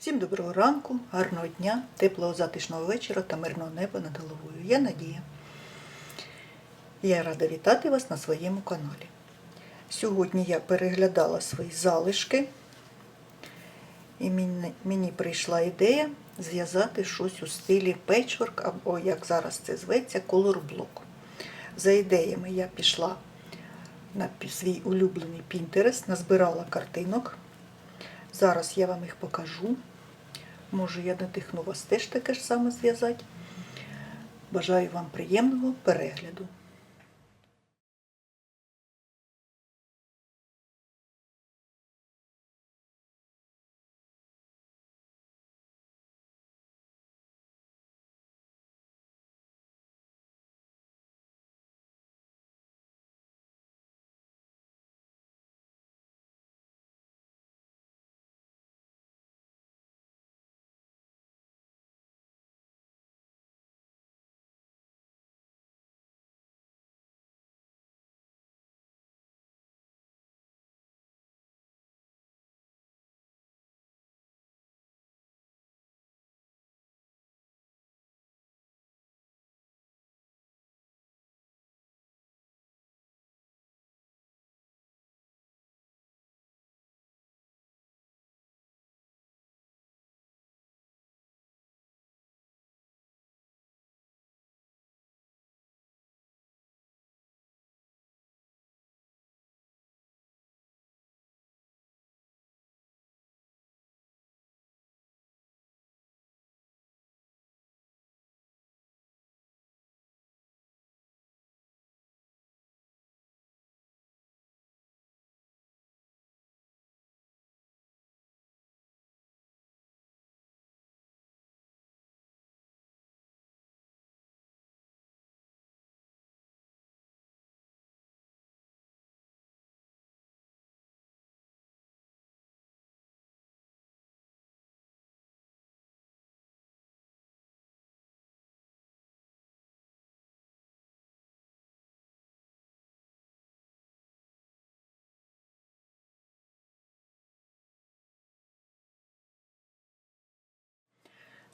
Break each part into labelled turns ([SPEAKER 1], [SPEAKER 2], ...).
[SPEAKER 1] Всім доброго ранку, гарного дня, теплого затишного вечора та мирного неба над головою. Я Надія. Я рада вітати вас на своєму каналі. Сьогодні я переглядала свої залишки, і мені, прийшла ідея зв'язати щось у стилі печворк, або, як зараз це зветься, колорблок. За ідеями я пішла на свій улюблений Pinterest, назбирала картинок. Зараз я вам їх покажу. Може, я надихну вас теж таке ж саме зв'язати. Бажаю вам приємного перегляду.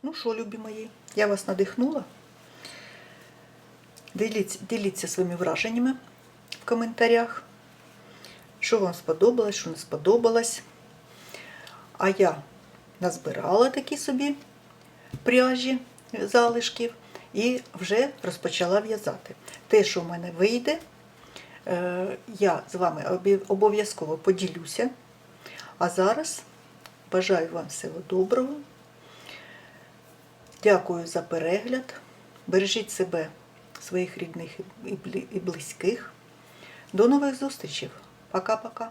[SPEAKER 1] Ну що, любі мої, я вас надихнула. Діліться, діліться своїми враженнями в коментарях. Що вам сподобалось, що не сподобалось. А я назбирала такі собі пряжі залишків і вже розпочала в'язати. Те, що в мене вийде, е, я з вами обов'язково поділюся. А зараз бажаю вам всього доброго. Дякую за перегляд. Бережіть себе, своїх рідних і близьких. До нових зустрічей. Пока-пока.